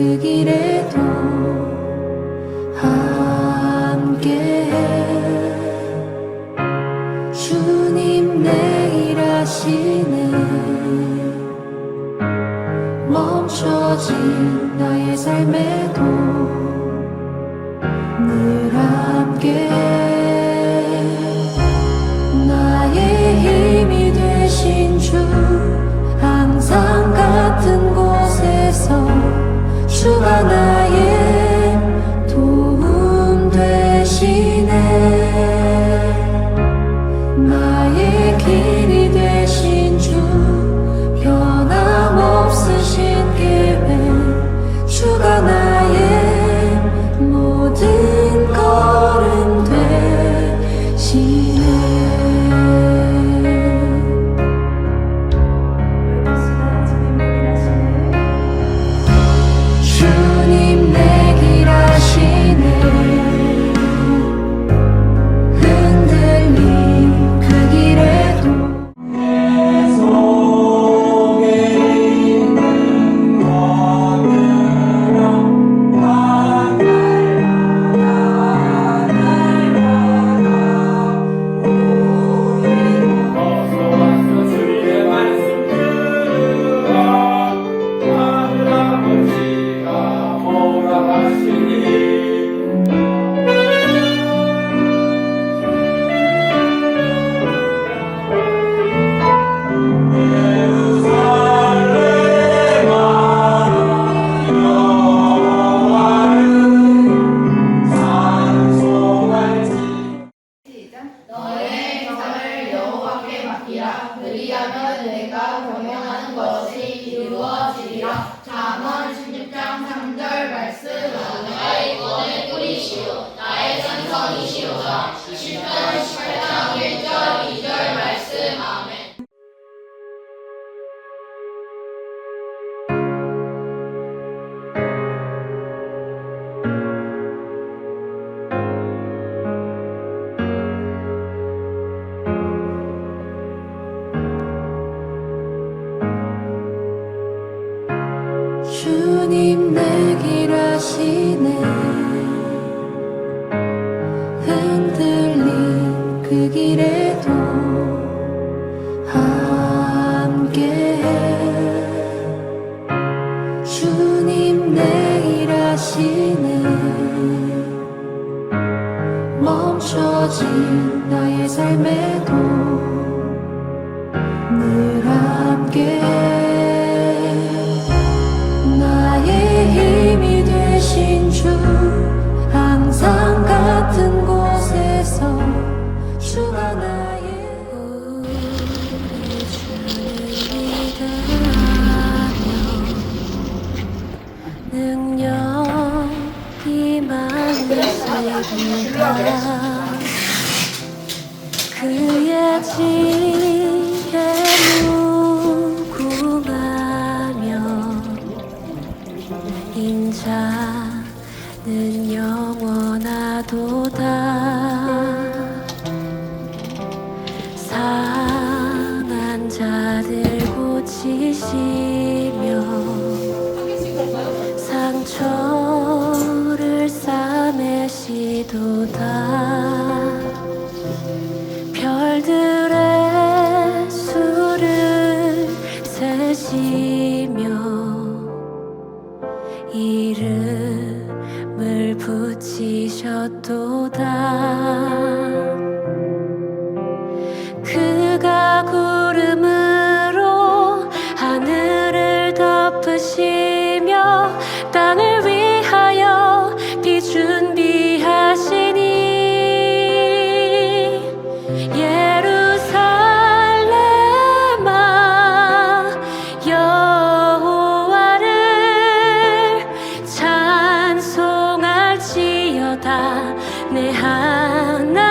그 길에도 함께해 주님 내일 하시네. 멈춰진 나의 삶에도 그리하면 내가 경영하는 것이 이루어지리라. 잠언 16장 3절 말씀. 나의 구원의 뿌리시오. 나의 산성이시오다 주님 내 길 아시네. 흔들린 그 길에도 함께해. 주님 내일 하시네. 멈춰진 나의 삶에도 늘 함께 능력이 많은 세계가 그의 지혜 무궁하며 인자는 영원하도다. 그가 구름으로 하늘을 덮으시며. 땅 내 하나.